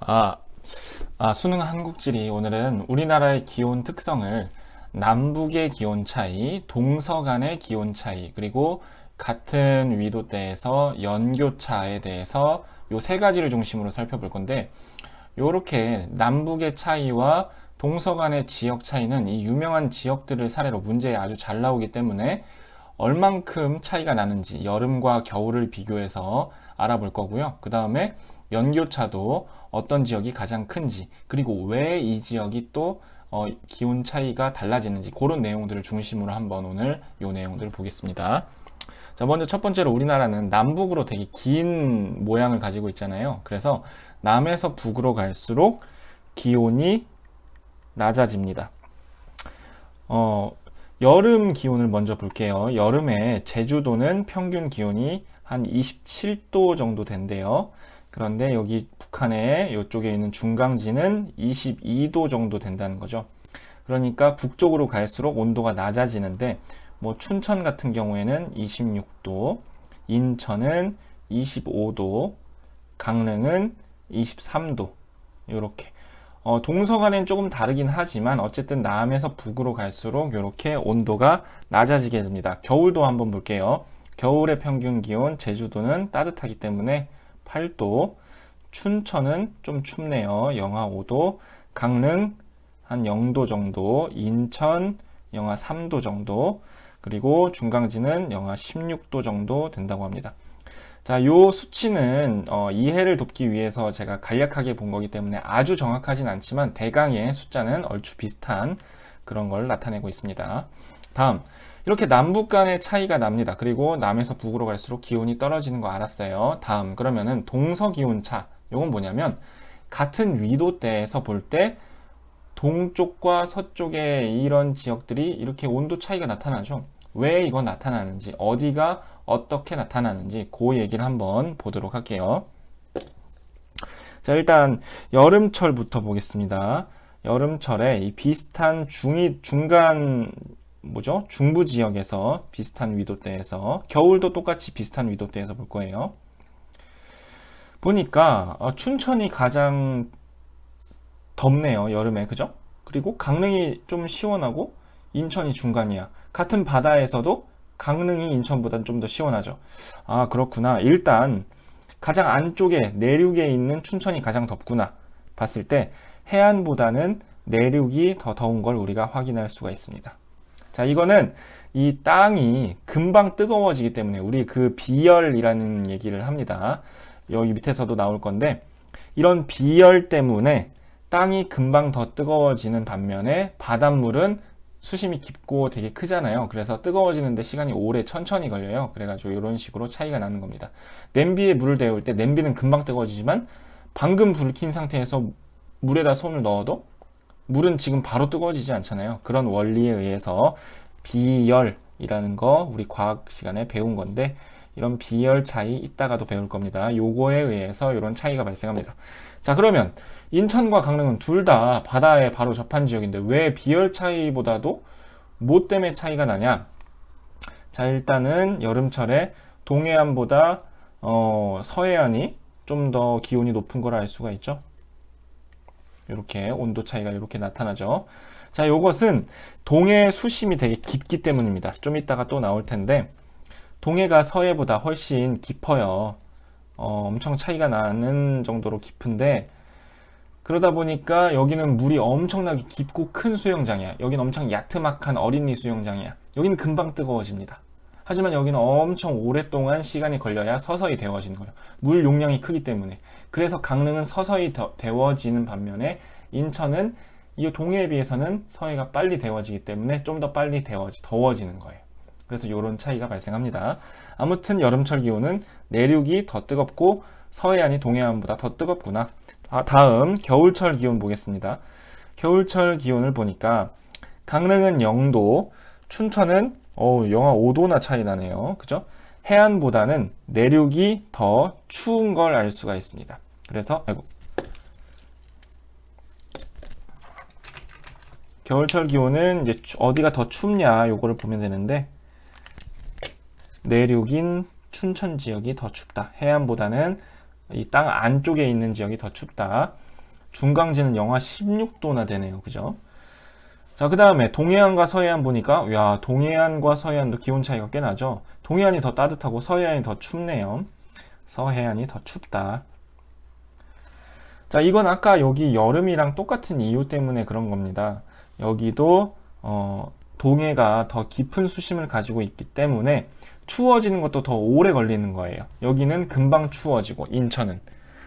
아, 아, 수능 한국지리 오늘은 우리나라의 기온 특성을 남북의 기온 차이, 동서 간의 기온 차이, 그리고 같은 위도대에서 연교차에 대해서 요 세 가지를 중심으로 살펴볼 건데 요렇게 남북의 차이와 동서 간의 지역 차이는 이 유명한 지역들을 사례로 문제에 아주 잘 나오기 때문에 얼만큼 차이가 나는지 여름과 겨울을 비교해서 알아볼 거고요. 그 다음에 연교차도 어떤 지역이 가장 큰지 그리고 왜 이 지역이 또 어, 기온 차이가 달라지는지 그런 내용들을 중심으로 한번 오늘 요 내용들을 보겠습니다. 자, 먼저 첫 번째로 우리나라는 남북으로 되게 긴 모양을 가지고 있잖아요. 그래서 남에서 북으로 갈수록 기온이 낮아집니다. 어, 여름 기온을 먼저 볼게요. 여름에 제주도는 평균 기온이 한 27도 정도 된대요. 그런데 여기 북한의 이쪽에 있는 중강지는 22도 정도 된다는 거죠. 그러니까 북쪽으로 갈수록 온도가 낮아지는데 뭐 춘천 같은 경우에는 26도, 인천은 25도, 강릉은 23도 이렇게 어, 동서간엔 조금 다르긴 하지만 어쨌든 남에서 북으로 갈수록 이렇게 온도가 낮아지게 됩니다. 겨울도 한번 볼게요. 겨울의 평균 기온 제주도는 따뜻하기 때문에 8도, 춘천은 좀 춥네요. 영하 5도, 강릉 한 0도 정도, 인천 영하 3도 정도, 그리고 중강지는 영하 16도 정도 된다고 합니다. 자, 요 수치는 어, 이해를 돕기 위해서 제가 간략하게 본 거기 때문에 아주 정확하진 않지만 대강의 숫자는 얼추 비슷한 그런 걸 나타내고 있습니다. 다음, 이렇게 남북 간의 차이가 납니다. 그리고 남에서 북으로 갈수록 기온이 떨어지는 거 알았어요. 다음, 그러면은 동서 기온차. 요건 뭐냐면 같은 위도대에서 볼 때 동쪽과 서쪽의 이런 지역들이 이렇게 온도 차이가 나타나죠. 왜 이거 나타나는지, 어디가 어떻게 나타나는지 그 얘기를 한번 보도록 할게요. 자, 일단 여름철부터 보겠습니다. 여름철에 이 비슷한 중위 중간 뭐죠? 중부 지역에서 비슷한 위도대에서 겨울도 똑같이 비슷한 위도대에서 볼 거예요. 보니까 어, 춘천이 가장 덥네요. 여름에 그죠? 그리고 강릉이 좀 시원하고 인천이 중간이야. 같은 바다에서도 강릉이 인천보다는 좀더 시원하죠. 아, 그렇구나. 일단 가장 안쪽에 내륙에 있는 춘천이 가장 덥구나. 봤을 때 해안보다는 내륙이 더 더운 걸 우리가 확인할 수가 있습니다. 자, 이거는 이 땅이 금방 뜨거워지기 때문에 우리 그 비열이라는 얘기를 합니다. 여기 밑에서도 나올 건데 이런 비열 때문에 땅이 금방 더 뜨거워지는 반면에 바닷물은 수심이 깊고 되게 크잖아요. 그래서 뜨거워지는데 시간이 오래 천천히 걸려요. 그래가지고 이런 식으로 차이가 나는 겁니다. 냄비에 물을 데울 때 냄비는 금방 뜨거워지지만 방금 불 킨 상태에서 물에다 손을 넣어도 물은 지금 바로 뜨거워지지 않잖아요. 그런 원리에 의해서 비열이라는 거 우리 과학 시간에 배운 건데 이런 비열 차이 이따가도 배울 겁니다. 요거에 의해서 이런 차이가 발생합니다. 자 그러면 인천과 강릉은 둘 다 바다에 바로 접한 지역인데 왜 비열 차이보다도 뭐 때문에 차이가 나냐? 자 일단은 여름철에 동해안보다 어, 서해안이 좀 더 기온이 높은 걸 알 수가 있죠. 이렇게 온도 차이가 이렇게 나타나죠. 자, 요것은 동해 수심이 되게 깊기 때문입니다. 좀 이따가 또 나올 텐데 동해가 서해보다 훨씬 깊어요. 어, 엄청 차이가 나는 정도로 깊은데 그러다 보니까 여기는 물이 엄청나게 깊고 큰 수영장이야. 여기는 엄청 야트막한 어린이 수영장이야. 여기는 금방 뜨거워집니다. 하지만 여기는 엄청 오랫동안 시간이 걸려야 서서히 데워지는 거예요. 물 용량이 크기 때문에. 그래서 강릉은 서서히 더, 데워지는 반면에 인천은 이 동해에 비해서는 서해가 빨리 데워지기 때문에 좀 더 빨리 데워지, 더워지는 거예요. 그래서 이런 차이가 발생합니다. 아무튼 여름철 기온은 내륙이 더 뜨겁고 서해안이 동해안보다 더 뜨겁구나. 아, 다음 겨울철 기온 보겠습니다. 겨울철 기온을 보니까 강릉은 0도, 춘천은 어, 영하 5도나 차이 나네요. 그죠? 해안보다는 내륙이 더 추운 걸 알 수가 있습니다. 그래서 아이고. 겨울철 기온은 이제 어디가 더 춥냐 요거를 보면 되는데 내륙인 춘천 지역이 더 춥다. 해안보다는 이 땅 안쪽에 있는 지역이 더 춥다. 중강진은 영하 16도나 되네요. 그죠? 자, 그 다음에 동해안과 서해안 보니까, 야, 동해안과 서해안도 기온 차이가 꽤 나죠? 동해안이 더 따뜻하고 서해안이 더 춥네요. 서해안이 더 춥다. 자, 이건 아까 여기 여름이랑 똑같은 이유 때문에 그런 겁니다. 여기도, 어, 동해가 더 깊은 수심을 가지고 있기 때문에 추워지는 것도 더 오래 걸리는 거예요. 여기는 금방 추워지고, 인천은.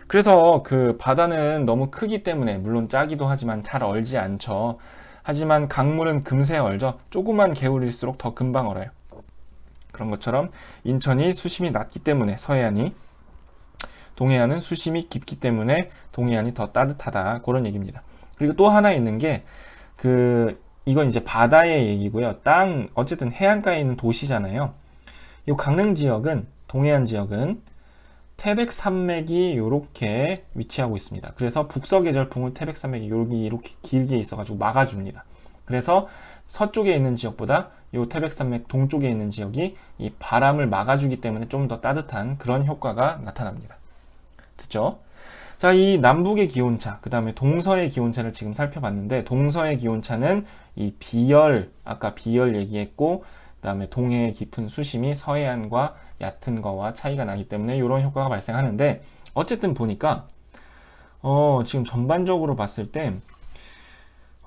그래서 그 바다는 너무 크기 때문에, 물론 짜기도 하지만 잘 얼지 않죠. 하지만 강물은 금세 얼죠. 조그만 개울일수록 더 금방 얼어요. 그런 것처럼 인천이 수심이 낮기 때문에 서해안이 동해안은 수심이 깊기 때문에 동해안이 더 따뜻하다. 그런 얘기입니다. 그리고 또 하나 있는 게 그 이건 이제 바다의 얘기고요. 땅 어쨌든 해안가에 있는 도시잖아요. 이 강릉 지역은 동해안 지역은 태백 산맥이 이렇게 위치하고 있습니다. 그래서 북서계 절풍을 태백 산맥이 여기 이렇게 길게 있어가지고 막아줍니다. 그래서 서쪽에 있는 지역보다 이 태백 산맥 동쪽에 있는 지역이 이 바람을 막아주기 때문에 좀 더 따뜻한 그런 효과가 나타납니다. 듣죠? 자, 이 남북의 기온차, 그 다음에 동서의 기온차를 지금 살펴봤는데, 동서의 기온차는 이 비열, 아까 비열 얘기했고, 그 다음에 동해의 깊은 수심이 서해안과 얕은 거와 차이가 나기 때문에 이런 효과가 발생하는데, 어쨌든 보니까, 어, 지금 전반적으로 봤을 때,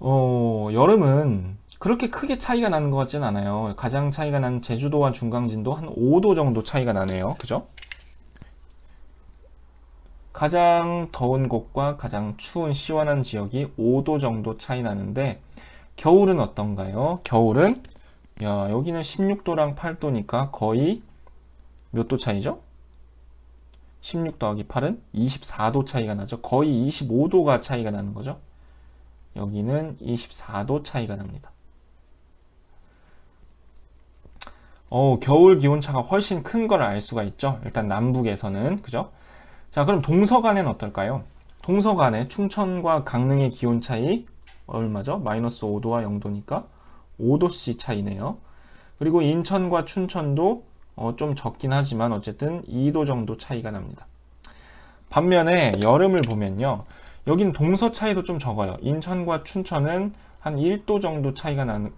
어, 여름은 그렇게 크게 차이가 나는 것 같지는 않아요. 가장 차이가 나는 제주도와 중강진도 한 5도 정도 차이가 나네요. 그죠? 가장 더운 곳과 가장 추운 시원한 지역이 5도 정도 차이 나는데 겨울은 어떤가요? 겨울은 야 여기는 16도랑 8도니까 거의 몇 도 차이죠? 16 더하기 8은 24도 차이가 나죠. 거의 25도가 차이가 나는 거죠. 여기는 24도 차이가 납니다. 어, 겨울 기온차가 훨씬 큰 걸 알 수가 있죠. 일단 남북에서는 그죠? 자, 그럼 동서간에는 어떨까요? 동서간에 충청과 강릉의 기온 차이 얼마죠? 마이너스 5도와 0도니까 5도씨 차이네요. 그리고 인천과 춘천도 어, 좀 적긴 하지만 어쨌든 2도 정도 차이가 납니다. 반면에 여름을 보면요. 여긴 동서 차이도 좀 적어요. 인천과 춘천은 한 1도 정도 차이가 나는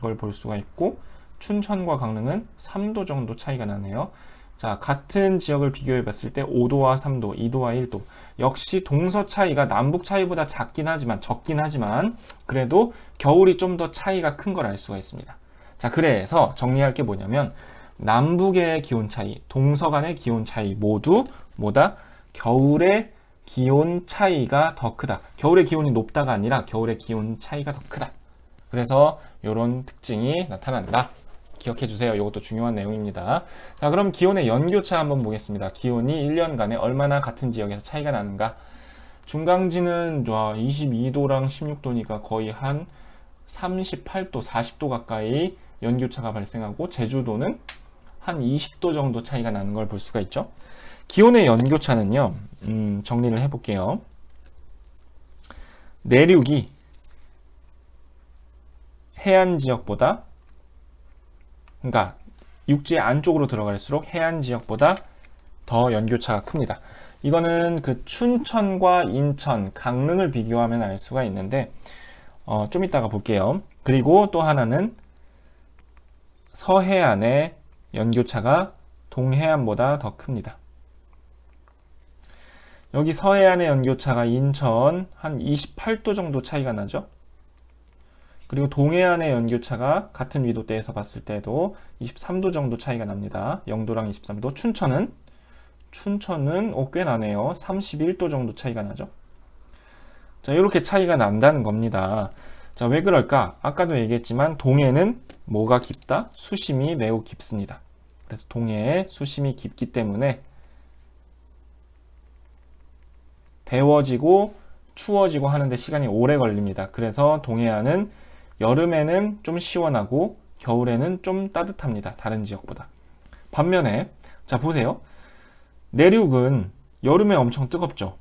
걸 볼 수가 있고 춘천과 강릉은 3도 정도 차이가 나네요. 자, 같은 지역을 비교해 봤을 때 5도와 3도, 2도와 1도. 역시 동서 차이가 남북 차이보다 작긴 하지만, 적긴 하지만, 그래도 겨울이 좀 더 차이가 큰 걸 알 수가 있습니다. 자, 그래서 정리할 게 뭐냐면, 남북의 기온 차이, 동서 간의 기온 차이 모두 뭐다? 겨울의 기온 차이가 더 크다. 겨울의 기온이 높다가 아니라 겨울의 기온 차이가 더 크다. 그래서 이런 특징이 나타난다. 기억해 주세요. 이것도 중요한 내용입니다. 자, 그럼 기온의 연교차 한번 보겠습니다. 기온이 1년간에 얼마나 같은 지역에서 차이가 나는가? 중강지는 22도랑 16도니까 거의 한 38도, 40도 가까이 연교차가 발생하고 제주도는 한 20도 정도 차이가 나는 걸 볼 수가 있죠. 기온의 연교차는요, 음, 정리를 해 볼게요. 내륙이 해안 지역보다 그러니까 육지 안쪽으로 들어갈수록 해안 지역보다 더 연교차가 큽니다. 이거는 그 춘천과 인천, 강릉을 비교하면 알 수가 있는데 어, 좀 이따가 볼게요. 그리고 또 하나는 서해안의 연교차가 동해안보다 더 큽니다. 여기 서해안의 연교차가 인천 한 28도 정도 차이가 나죠. 그리고 동해안의 연교차가 같은 위도대에서 봤을 때도 23도 정도 차이가 납니다. 0도랑 23도. 춘천은 춘천은 오, 꽤 나네요. 31도 정도 차이가 나죠. 자, 이렇게 차이가 난다는 겁니다. 자, 왜 그럴까? 아까도 얘기했지만 동해는 뭐가 깊다? 수심이 매우 깊습니다. 그래서 동해에 수심이 깊기 때문에 데워지고 추워지고 하는데 시간이 오래 걸립니다. 그래서 동해안은 여름에는 좀 시원하고 겨울에는 좀 따뜻합니다. 다른 지역보다. 반면에 자 보세요. 내륙은 여름에 엄청 뜨겁죠.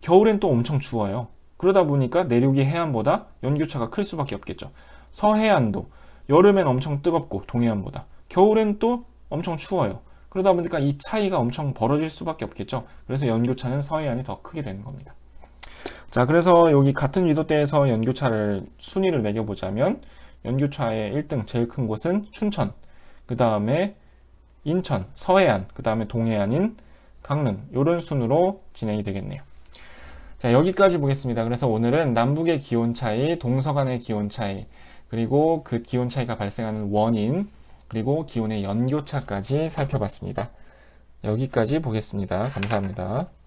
겨울엔 또 엄청 추워요. 그러다 보니까 내륙이 해안보다 연교차가 클 수밖에 없겠죠. 서해안도 여름엔 엄청 뜨겁고 동해안보다 겨울엔 또 엄청 추워요. 그러다 보니까 이 차이가 엄청 벌어질 수밖에 없겠죠. 그래서 연교차는 서해안이 더 크게 되는 겁니다. 자, 그래서 여기 같은 위도대에서 연교차를 순위를 매겨보자면 연교차의 1등 제일 큰 곳은 춘천, 그 다음에 인천, 서해안, 그 다음에 동해안인 강릉 이런 순으로 진행이 되겠네요. 자, 여기까지 보겠습니다. 그래서 오늘은 남북의 기온 차이, 동서 간의 기온 차이, 그리고 그 기온 차이가 발생하는 원인, 그리고 기온의 연교차까지 살펴봤습니다. 여기까지 보겠습니다. 감사합니다.